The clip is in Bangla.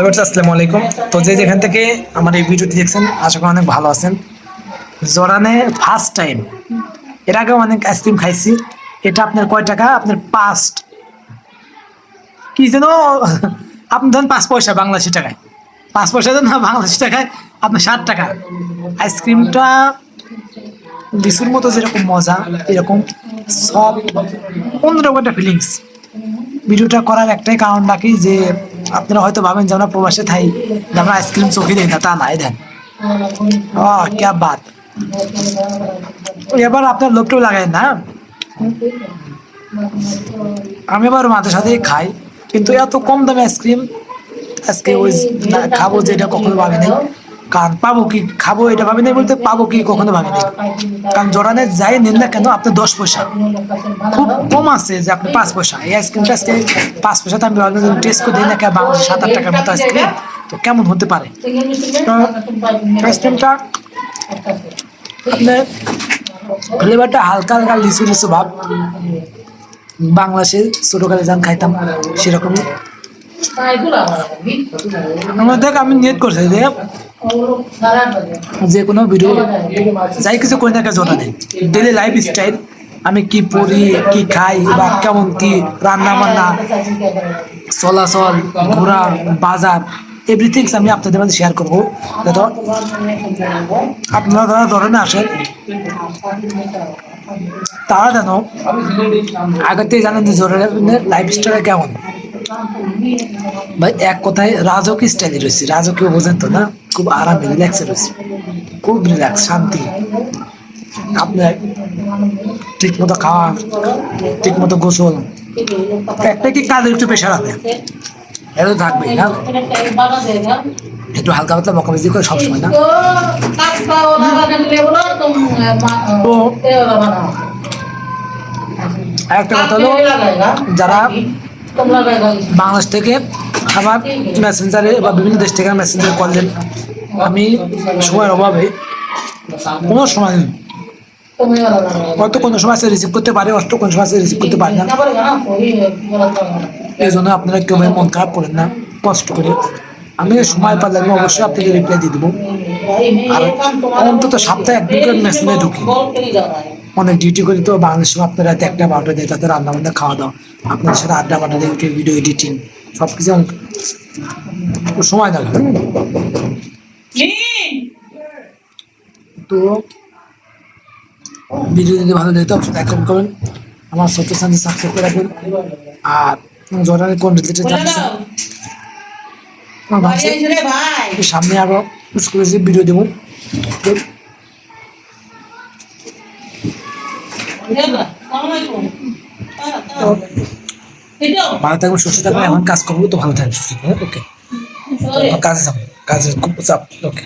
হ্যালো বেটস আসসালামু আলাইকুম। তো যে যেখান থেকে আমার এই ভিডিওটি দেখছেন, আশা করি অনেক ভালো আছেন। জোরানে ফার্স্ট টাইম এর আগে অনেক আইসক্রিম খাইছি। এটা আপনার কয় টাকা? আপনার পাস্ট কি যেন, আপনি ধরেন পাঁচ পয়সা বাংলাদেশি টাকায়। পাঁচ পয়সা না, বাংলাদেশি টাকায় আপনার ষাট টাকা। আইসক্রিমটা লিচুর মতো যেরকম মজা, এরকম সব অন্যরকম একটা ফিলিংস ভিডিওটা করার একটাই কারণ বাকি যে আপনারা হয়তো ভাবেন যে আমরা প্রবাসে থাই আমরা আইসক্রিম চোখে দিই না, তা নাই দেন। ও ক্যা বাত। এবার আপনার লোকটাও লাগাই না আমি এবার মাঝে সাথেই খাই, কিন্তু এত কম দামে আইসক্রিম, আজকে ওই খাব যেটা কখনো ভাবে নাই কারণ পাবো কি, খাব এটা ভাবি নাই বলতে পাবো কি কখনো ভাবি নাই। কারণ জোরানে যাই নিন না কেন আপনি দশ পয়সা। খুব কম আছে যে আপনি পাঁচ পয়সা। এই আইসক্রিমটা আজকে পাঁচ পয়সাতে আমি টেস্ট করে দিই না কেন সাত আট টাকার মতো আইসক্রিম, তো কেমন হতে পারে? আইসক্রিমটা আপনার ফ্লেভারটা হালকা হালকা লিচু লিচু ভাব। বাংলাদেশে ছোটকালে যান খাইতাম, সেরকমই। যে কোনো ভিডিও যাই কিছু করি না জোটা নেই ডেলি লাইফ স্টাইল আমি কি পড়ি, কি খাই, বা কেমন কি রান্না বান্না চলাচল, ঘোরা, বাজার এভরিথিং আমি আপনাদের মধ্যে শেয়ার করব। আপনারা যারা ধরেন আসেন, তারা যেন থেকে জানেন যে জোরের লাইফ স্টাইল কেমন। ভাই, এক কথায় রাজকীয় স্টাইলে রয়েছে রাজকীয় বোঝেন তো না, খুব আরামে রিল্যাক্সে রয়েছে খুব রিল্যাক্স শান্তি। আপনার ঠিক মতো খাওয়া ঠিক মতো গোসল। একটা কি কাজের একটু প্রেশার আছে? এটা থাকবে না। একটু হালকা পাতলা বকাবাজি করে সবসময় না? আরেকটা কথা হলো, যারা বাংলাদেশ থেকে আমার মেসেঞ্জারে বা বিভিন্ন দেশ থেকে মেসেঞ্জারে কল দেন। আমি সময়ের অভাবে কোনো সময় নেই। হয়তো কোনো সময় সে রিসিভ করতে পারে অত কোনো সময় সে রিসিভ করতে পারে না। এই জন্য আপনারা কেউ মন খারাপ করেন না কষ্ট করে। আমি সময় পারলে আমি অবশ্যই আপনাকে রিপ্লাই দিয়ে দেবো। আর অন্তত সপ্তাহে একদিন করে মেসেঞ্জে ঢুকি। অনেক ডিউটি করি তো বাংলাদেশে আপনারা রাতে একটা বারোটা দেয় তাদের রান্না বান্না খাওয়া দাওয়া। আপনাদের সাথে আড্ডা বাড্ডা দিয়ে ভিডিও এডিটিং সব কিছু অনেক সময় লাগে তো ভিডিও যদি ভালো লাগে তো অবশ্যই কমেন্ট করবেন। আমার ছোট্ট চ্যানেল সাবস্ক্রাইব করে রাখবেন। আর জর্ডানের কোন রিলেটেড সামনে আরও এক্সক্লুসিভ ভিডিও দেবো। ভালো থাকবেন সুস্থ থাকবেন এমন কাজ করব তো ভালো থাকবেন সুস্থ থাকবেন ওকে। কাজে যাব কাজের খুব চাপ ওকে।